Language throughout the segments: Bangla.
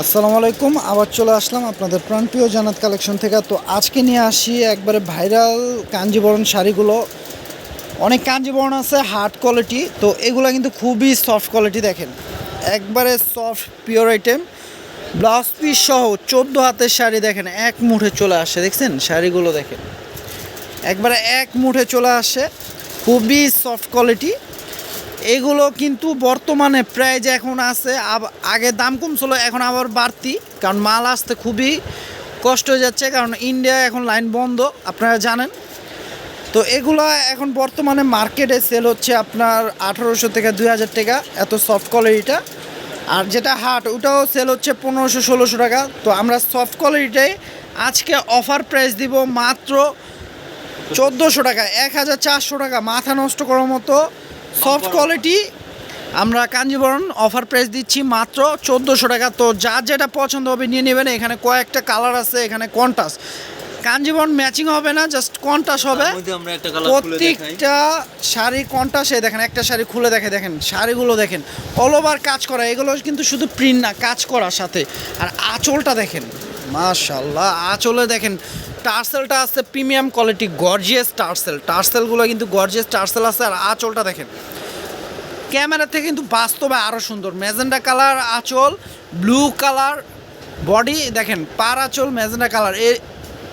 আসসালামু আলাইকুম, আবার চলে আসলাম আপনাদের প্রাণপ্রিয় জানাত কালেকশন থেকে। তো আজকে নিয়ে আসি একবারে ভাইরাল কাঞ্জিবরণ শাড়িগুলো। অনেক কাঞ্জিবরণ আছে, হার্ড কোয়ালিটি, তো এগুলো কিন্তু খুবই সফট কোয়ালিটি দেখেন। একবারে soft pure item blouse piece সহ চোদ্দ হাতের শাড়ি দেখেন, এক মুঠে চলে আসে, দেখছেন? শাড়িগুলো দেখেন। একবারে এক মুঠে চলে আসে, খুবই সফট কোয়ালিটি। এগুলো কিন্তু বর্তমানে প্রাইজ এখন আছে আগে দাম কম ছিল, এখন আবার বাড়তি। কারণ মাল আসতে খুবই কষ্ট হয়ে যাচ্ছে, কারণ ইন্ডিয়া এখন লাইন বন্ধ, আপনারা জানেন। তো এগুলো এখন বর্তমানে মার্কেটে সেল হচ্ছে আপনার আঠারোশো থেকে দুই হাজার টাকা, এত সফট কোয়ালিটিটা আর যেটা হাট ওটাও সেল হচ্ছে পনেরোশো, ষোলোশো টাকা। তো আমরা সফট কোয়ালিটিটাই আজকে অফার প্রাইস দিব মাত্র চোদ্দোশো টাকা, এক হাজার চারশো টাকা, মাথা নষ্ট করার মতো সফট কোয়ালিটি আমরা কাঞ্জিবরণ অফার প্রাইস দিচ্ছি মাত্র চোদ্দোশো টাকা। তো যার যেটা পছন্দ হবে নিয়ে নেবেন। এখানে কয়েকটা কালার আছে এখানে কন্টাস কাঞ্জিবরণ ম্যাচিং হবে না জাস্ট কন্টাস হবে। প্রত্যেকটা শাড়ি কন্টাসে দেখেন একটা শাড়ি খুলে দেখে দেখেন শাড়িগুলো দেখেন। অল ওভার কাজ করা এগুলো কিন্তু শুধু প্রিন্ট না কাজ করার সাথে। আর আঁচলটা দেখেন। মাশাল্লাহ আঁচলে দেখেন, টার্সেলটা আছে প্রিমিয়াম কোয়ালিটি, গর্জিয়াস টার্সেল। টার্সেলগুলো কিন্তু গর্জিয়াস টার্সেল আছে আর আঁচলটা দেখেন। ক্যামেরা থেকে কিন্তু বাস্তবে আরও সুন্দর। ম্যাজেন্ডা কালার আঁচল, ব্লু কালার বডি, দেখেন, পার আঁচল, ম্যাজেন্ডা কালার।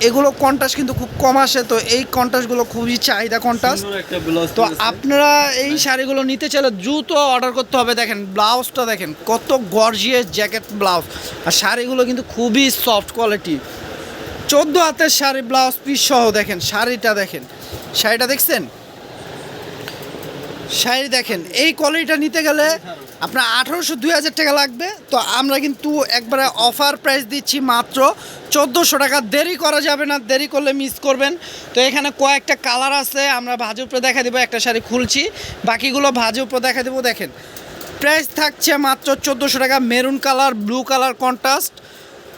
এগুলো কন্টাস কিন্তু খুব কম আসে তো এই কন্টাসগুলো খুবই চাহিদা কন্টাস তো আপনারা এই শাড়িগুলো নিতে চাইলে দ্রুত অর্ডার করতে হবে দেখেন ব্লাউজটা দেখেন কত গর্জিয়াস জ্যাকেট ব্লাউজ আর শাড়িগুলো কিন্তু খুবই সফট কোয়ালিটি চোদ্দ হাতের শাড়ি ব্লাউজ পিস সহ দেখেন শাড়িটা দেখেন। শাড়িটা দেখছেন? শাড়ি দেখেন, এই কোয়ালিটিটা নিতে গেলে আপনার আঠারোশো, দুই হাজার টাকা লাগবে। তো আমরা কিন্তু একবারে অফার প্রাইস দিচ্ছি মাত্র চোদ্দোশো টাকা। দেরি করা যাবে না, দেরি করলে মিস করবেন। তো এখানে কয়েকটা কালার আছে, আমরা ভাজে উপরে দেখা দেবো, একটা শাড়ি খুলছি। বাকিগুলো ভাজে উপরে দেখা দেবো, দেখেন। প্রাইস থাকছে মাত্র চোদ্দোশো টাকা maroon colour blue colour contrast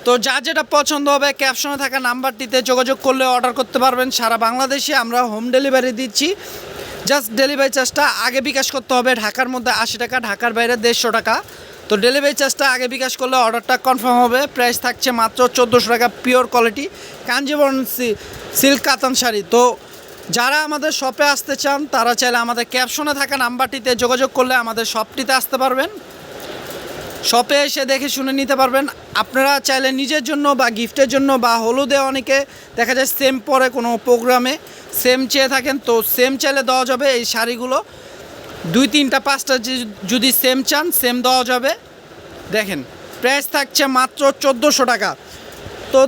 তো যা যেটা পছন্দ হবে ক্যাপশনে থাকা নাম্বারটিতে যোগাযোগ করলে অর্ডার করতে পারবেন। সারা বাংলাদেশে আমরা হোম ডেলিভারি দিচ্ছি। জাস্ট ডেলিভারি চার্জটা আগে বিকাশ করতে হবে। ঢাকার মধ্যে আশি টাকা, ঢাকার বাইরে দেড়শো টাকা। তো ডেলিভারি চার্জটা আগে বিকাশ করলে অর্ডারটা কনফার্ম হবে। প্রাইস থাকছে মাত্র চোদ্দোশো টাকা, পিওর কোয়ালিটি। কাঞ্জিবরণ সিল্ক কাতান শাড়ি। তো যারা আমাদের শপে আসতে চান, তারা চাইলে আমাদের ক্যাপশনে থাকা নাম্বারটিতে যোগাযোগ করলে আমাদের শপটিতে আসতে পারবেন। শপে এসে দেখে শুনে নিতে পারবেন। আপনারা চাইলে নিজের জন্য বা গিফটের জন্য বা হলুদে অনেকে দেখা যায় সেম পরে কোনো প্রোগ্রামে সেম চেয়ে থাকেন। তো সেম চাইলে দেওয়া যাবে এই শাড়িগুলো। দুই, তিনটা, পাঁচটা যদি সেম চান সেম দেওয়া যাবে। দেখেন প্রাইস থাকছে মাত্র চোদ্দোশো টাকা। তো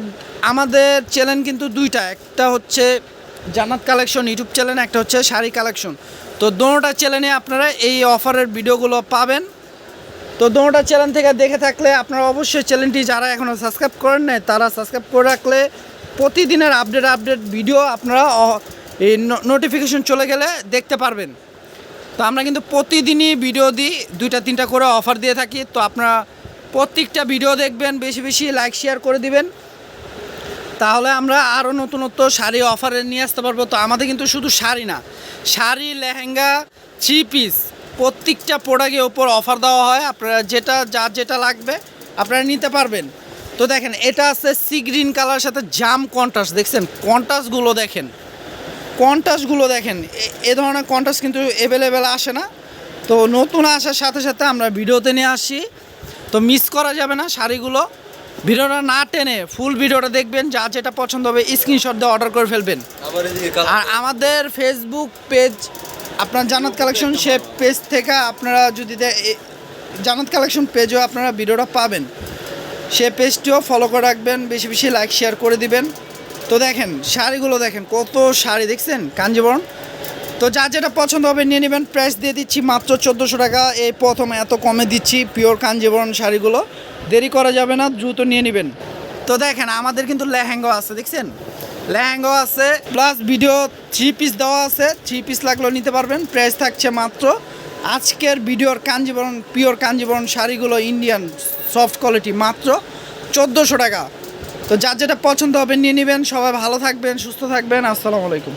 আমাদের চ্যানেল কিন্তু দুইটা। একটা হচ্ছে জান্নাত কালেকশন ইউটিউব চ্যানেল একটা হচ্ছে শাড়ি কালেকশন তো দোনোটা চ্যানেলে আপনারা এই অফারের ভিডিওগুলো পাবেন। তো দোনোটা চ্যানেল থেকে দেখে থাকলে আপনারা অবশ্যই চ্যানেলটি যারা এখনও সাবস্ক্রাইব করেন নাই, তারা সাবস্ক্রাইব করে রাখলে প্রতিদিনের আপডেট আপডেট ভিডিও আপনারা এই নোটিফিকেশন চলে গেলে দেখতে পারবেন। তো আমরা কিন্তু প্রতিদিনই ভিডিও দিই, দুইটা, তিনটা করে অফার দিয়ে থাকি। তো আপনারা প্রত্যেকটা ভিডিও দেখবেন, বেশি বেশি লাইক শেয়ার করে দিবেন। তাহলে আমরা আরও নতুনত্ব শাড়ি অফারে নিয়ে আসতে পারব। তো আমাদের কিন্তু শুধু শাড়ি না, শাড়ি, লেহেঙ্গা থ্রি পিস প্রত্যেকটা প্রোডাক্টের ওপর অফার দেওয়া হয়। আপনারা যেটা যার যেটা লাগবে আপনারা নিতে পারবেন। তো দেখেন এটা আছে সি গ্রিন কালার সাথে জাম কন্ট্রাস্ট দেখছেন? কন্ট্রাস্টগুলো দেখেন। কন্ট্রাস্টগুলো দেখেন। এ- এ ধরনের কন্ট্রাস্ট কিন্তু অ্যাভেলেবেল আসে না। তো নতুন আসার সাথে সাথে আমরা ভিডিওতে নিয়ে আসি। তো মিস করা যাবে না শাড়িগুলো। ভিডিওটা না টেনে ফুল ভিডিওটা দেখবেন। যা যেটা পছন্দ হবে স্ক্রিনশট দিয়ে অর্ডার করে ফেলবেন। আর আমাদের ফেসবুক পেজ আপনার জানাত কালেকশন সে পেজ থেকে আপনারা যদি জানাত কালেকশন পেজও আপনারা ভিডিওটা পাবেন। সে পেজটিও ফলো করে রাখবেন, বেশি বেশি লাইক শেয়ার করে দিবেন। তো দেখেন, শাড়িগুলো দেখেন, কত শাড়ি দেখছেন, কাঞ্জিবরণ। তো যা যেটা পছন্দ হবে নিয়ে নেবেন। প্রাইস দিয়ে দিচ্ছি মাত্র চোদ্দোশো টাকা। এই প্রথম এত কমে দিচ্ছি পিওর কাঞ্জিবরণ শাড়িগুলো। দেরি করা যাবে না, দ্রুত নিয়ে নেবেন। তো দেখেন, আমাদের কিন্তু লেহেঙ্গা আছে, দেখছেন? লেহেঙ্গা আছে প্লাস ভিডিও থ্রি পিস দেওয়া আছে থ্রি পিস লাগলেও নিতে পারবেন প্রাইস থাকছে মাত্র। আজকের ভিডিওর কাঞ্জীবরণ পিওর কাঞ্জিবরণ শাড়িগুলো ইন্ডিয়ান সফট কোয়ালিটি মাত্র চোদ্দোশো টাকা। তো যার যেটা পছন্দ হবে নিয়ে নেবেন, সবাই ভালো থাকবেন, সুস্থ থাকবেন, আসসালামু আলাইকুম।